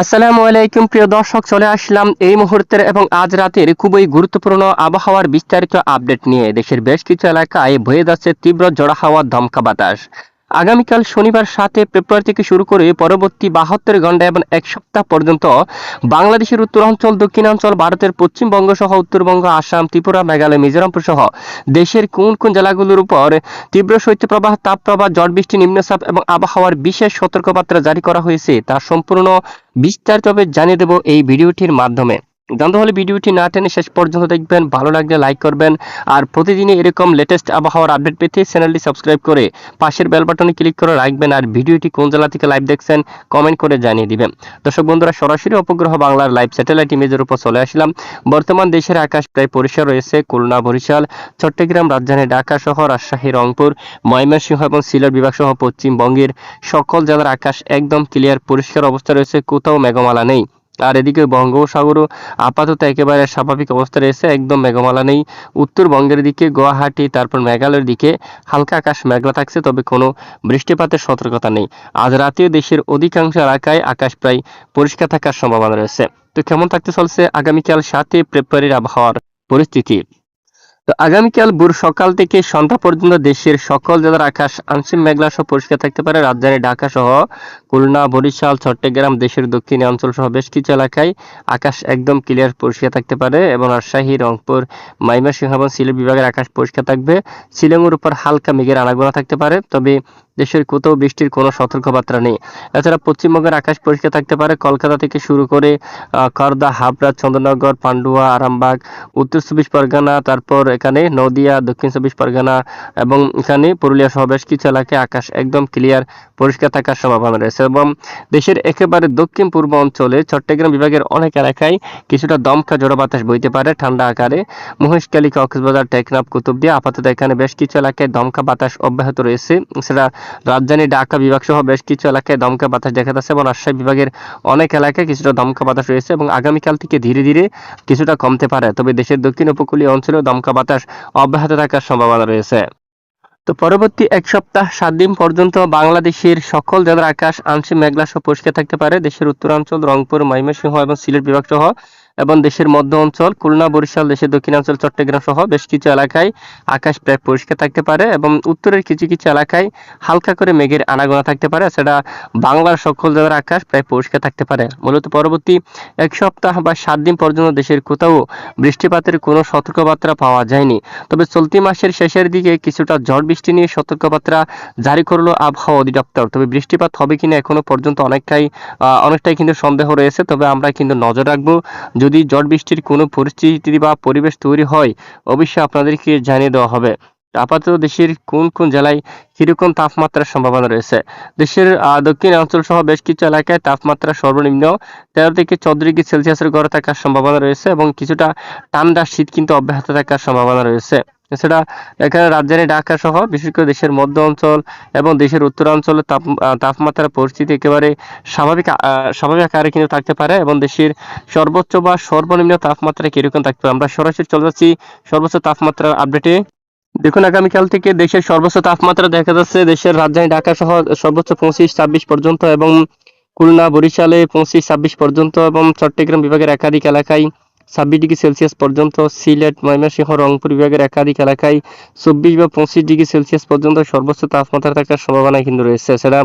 আসসালামু আলাইকুম, প্রিয় দর্শক, চলে আসলাম এই মুহূর্তের এবং আজ রাতের খুবই গুরুত্বপূর্ণ আবহাওয়ার বিস্তারিত আপডেট নিয়ে। দেশের বেশ কিছু এলাকায় বয়ে যাচ্ছে তীব্র জড়া হাওয়ার ধমকা বাতাস। আগামীকাল শনিবার সাতে ফেব্রুয়ারি থেকে শুরু করে পরবর্তী বাহাত্তর ঘণ্টা এবং এক সপ্তাহ পর্যন্ত বাংলাদেশের উত্তরাঞ্চল, দক্ষিণাঞ্চল, ভারতের পশ্চিমবঙ্গ সহ উত্তরবঙ্গ, আসাম, ত্রিপুরা, মেঘালয় মিজোরামপুর সহ দেশের কোন কোন জেলাগুলোর উপর তীব্র শৈত্যপ্রবাহ, তাপপ্রবাহ, ঝড় বৃষ্টি, নিম্নচাপ এবং আবহাওয়ার বিশেষ সতর্কবার্তা জারি করা হয়েছে তা সম্পূর্ণ বিস্তারিতভাবে জানিয়ে দেব এই ভিডিওটির মাধ্যমে। জানতে হলে ভিডিওটি না টেনে শেষ পর্যন্ত দেখবেন, ভালো লাগলে লাইক করবেন, আর প্রতিদিনই এরকম লেটেস্ট আবহাওয়ার আপডেট পেতে চ্যানেলটি সাবস্ক্রাইব করে পাশের বেল বাটনে ক্লিক করে রাখবেন, আর ভিডিওটি কোন জেলা থেকে লাইভ দেখছেন কমেন্ট করে জানিয়ে দিবেন। দর্শক বন্ধুরা, সরাসরি উপগ্রহ বাংলার লাইভ স্যাটেলাইট ইমেজের উপর চলে আসলাম। বর্তমান দেশের আকাশ প্রায় পরিষ্কার রয়েছে, খুলনা, বরিশাল, চট্টগ্রাম, রাজধানী ঢাকা সহ রাজশাহী, রংপুর, ময়মনসিংহ এবং সিলেট বিভাগ সহ পশ্চিমবঙ্গের সকল জেলার আকাশ একদম ক্লিয়ার পরিষ্কার অবস্থা রয়েছে, কোথাও মেঘমালা নেই। আর এদিকে বঙ্গোপসাগরও আপাতত একেবারে স্বাভাবিক অবস্থা রয়েছে, একদম মেঘমালা নেই। উত্তরবঙ্গের দিকে গুয়াহাটি, তারপর মেঘালয়ের দিকে হালকা আকাশ মেঘলা থাকছে, তবে কোনো বৃষ্টিপাতের সতর্কতা নেই। আজ রাতেও দেশের অধিকাংশ এলাকায় আকাশ প্রায় পরিষ্কার থাকার সম্ভাবনা রয়েছে। তো কেমন থাকতে চলছে আগামীকাল সাতই ফেব্রুয়ারির আবহাওয়ার পরিস্থিতি? তো আগামীকাল ভোর সকাল থেকে সন্ধ্যা পর্যন্ত দেশের সকল জেলার আকাশ আংশিক মেঘলা সহ পরিষ্কার থাকতে পারে। রাজধানী ঢাকা সহ খুলনা, বরিশাল, চট্টগ্রাম দেশের দক্ষিণী অঞ্চল সহ বেশ কিছু এলাকায় আকাশ একদম ক্লিয়ার পরিষ্কার থাকতে পারে এবং রাজশাহী, রংপুর ময়মনসিংহ এবং সিলেট বিভাগের আকাশ পরিষ্কার থাকবে। শিলংয়ের উপর হালকা মেঘের আনাগোনা থাকতে পারে। তবে দেশের কোথাও বৃষ্টির কোনো সতর্কবার্তা নেই। এছাড়া পশ্চিমবঙ্গের আকাশ পরিষ্কার থাকতে পারে। কলকাতা থেকে শুরু করে করদা হাবড়া, চন্দ্রনগর, পান্ডুয়া, আরামবাগ, উত্তর চব্বিশ পরগনা, তারপর এখানে নদিয়া, দক্ষিণ চব্বিশ পরগনা এবং এখানে পুরুলিয়া সহ বেশ কিছু এলাকায় আকাশ একদম ক্লিয়ার পরিষ্কার থাকার সম্ভাবনা রয়েছে এবং দেশের একেবারে দক্ষিণ পূর্ব অঞ্চলে চট্টগ্রাম বিভাগের অনেক এলাকায় কিছুটা দমকা জোড়া বাতাস বইতে পারে ঠান্ডা আকারে। মহেশখালী, কক্সবাজার, টেকনাফ, কুতুবদিয়া আপাতত এখানে বেশ কিছু এলাকায় দমকা বাতাস অব্যাহত রয়েছে। সেটা রাজধানী ঢাকা বিভাগ সহ বেশ কিছু এলাকায় দমকা বাতাস দেখা যাচ্ছে এবং রাজশাহী বিভাগের অনেক এলাকায় কিছুটা দমকা বাতাস রয়েছে এবং আগামীকাল থেকে ধীরে ধীরে কিছুটা কমতে পারে। তবে দেশের দক্ষিণ উপকূলীয় অঞ্চলেও দমকা বাতাস অব্যাহত থাকার সম্ভাবনা রয়েছে। তো পরবর্তী এক সপ্তাহ, সাত দিন পর্যন্ত বাংলাদেশের সকল জেলার আকাশ আংশিক মেঘলা সহ পরিষ্কার থাকতে পারে। দেশের উত্তরাঞ্চল, রংপুর, ময়মনসিংহ এবং সিলেট বিভাগ সহ এবং দেশের মধ্য অঞ্চল, খুলনা, বরিশাল, দেশের দক্ষিণাঞ্চল, চট্টগ্রাম সহ বেশ কিছু এলাকায় আকাশ প্রায় পরিষ্কার থাকতে পারে এবং উত্তরের কিছু কিছু এলাকায় হালকা করে মেঘের আনাগোনা থাকতে পারে। সেটা বাংলার সকল জেলার আকাশ প্রায় পরিষ্কার থাকতে পারে। মূলত পরবর্তী এক সপ্তাহ বা সাত দিন পর্যন্ত দেশের কোথাও বৃষ্টিপাতের কোনো সতর্কবার্তা পাওয়া যায়নি। তবে চলতি মাসের শেষের দিকে কিছুটা ঝড় বৃষ্টি নিয়ে সতর্কবার্তা জারি করল আবহাওয়া অধিদপ্তর। তবে বৃষ্টিপাত হবে কিনা এখনও পর্যন্ত অনেকটাই অনেকটাই কিন্তু সন্দেহ রয়েছে। তবে আমরা কিন্তু নজর রাখব, যদি ঝড় বৃষ্টির কোনো পরিস্থিতি বা পরিবেশ তৈরি হয়, অবশ্যই আপনাদেরকে জানিয়ে দেওয়া হবে। আপাতত দেশের কোন কোন জেলায় কীরকম তাপমাত্রার সম্ভাবনা রয়েছে? দেশের দক্ষিণ অঞ্চল সহ বেশ কিছু এলাকায় তাপমাত্রা সর্বনিম্ন তেরো থেকে চোদ্দ ডিগ্রি সেলসিয়াসের গড়ে থাকার সম্ভাবনা রয়েছে এবং কিছুটা ঠান্ডা শীত কিন্তু অব্যাহত থাকার সম্ভাবনা রয়েছে। এছাড়া এখানে রাজধানী ঢাকা সহ বিশেষ করে দেশের মধ্য অঞ্চল এবং দেশের উত্তরাঞ্চলের তাপ তাপমাত্রার পরিস্থিতি একেবারে স্বাভাবিক স্বাভাবিক আকারে কিন্তু থাকতে পারে এবং দেশের সর্বোচ্চ বা সর্বনিম্ন তাপমাত্রা কীরকম থাকতে পারে। আমরা সরাসরি চলে যাচ্ছি সর্বোচ্চ তাপমাত্রার আপডেটে। দেখুন, আগামীকাল থেকে দেশের সর্বোচ্চ তাপমাত্রা দেখা যাচ্ছে। দেশের রাজধানী ঢাকা সহ সর্বোচ্চ পঁচিশ, ছাব্বিশ পর্যন্ত এবং খুলনা, বরিশালে পঁচিশ, ছাব্বিশ পর্যন্ত এবং চট্টগ্রাম বিভাগের একাধিক এলাকায় ছাব্বিশ ডিগ্রি সেলসিয়াস পর্যন্ত সিলেট, ময়মনসিংহ, রংপুর বিভাগের একাধিক এলাকায় চব্বিশ বা পঁচিশ ডিগ্রি সেলসিয়াস পর্যন্ত সর্বোচ্চ তাপমাত্রা থাকার সম্ভাবনা কিন্তু রয়েছে। এছাড়া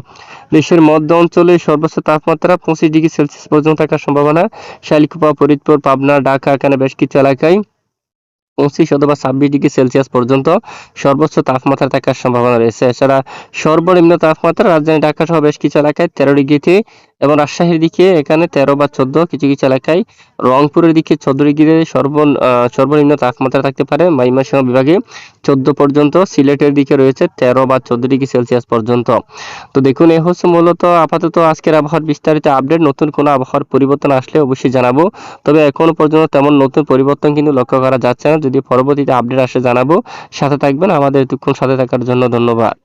দেশের মধ্য অঞ্চলে সর্বোচ্চ তাপমাত্রা পঁচিশ ডিগ্রি সেলসিয়াস পর্যন্ত থাকার সম্ভাবনা। শালিকুপা, ফরিদপুর, পাবনা, ঢাকা এখানে বেশ কিছু এলাকায় পঁচিশ অথবা ছাব্বিশ ডিগ্রি সেলসিয়াস পর্যন্ত সর্বোচ্চ তাপমাত্রা থাকার সম্ভাবনা রয়েছে। এছাড়া সর্বনিম্ন তাপমাত্রা রাজধানী ঢাকা সহ বেশ কিছু এলাকায় তেরো ডিগ্রিতে এবং রাজশাহীর দিকে এখানে তেরো বা চোদ্দ কিছু কিছু এলাকায়, রংপুরের দিকে চোদ্দ ডিগ্রি সর্ব সর্বনিম্ন তাপমাত্রা থাকতে পারে ময়মনসিংহ বিভাগে। চোদ্দ পর্যন্ত সিলেটের দিকে রয়েছে তেরো বা চোদ্দ ডিগ্রি সেলসিয়াস পর্যন্ত। তো দেখুন এই হচ্ছে মূলত আপাতত আজকের আবহাওয়ার বিস্তারিত আপডেট। নতুন কোনো আবহাওয়ার পরিবর্তন আসলে অবশ্যই জানাব। তবে এখনও পর্যন্ত তেমন নতুন পরিবর্তন কিন্তু লক্ষ্য করা যাচ্ছে না। যদি পরবর্তীতে আপডেট আসে জানাব। সাথে থাকবেন আমাদের এতক্ষণ সাথে থাকার জন্য ধন্যবাদ।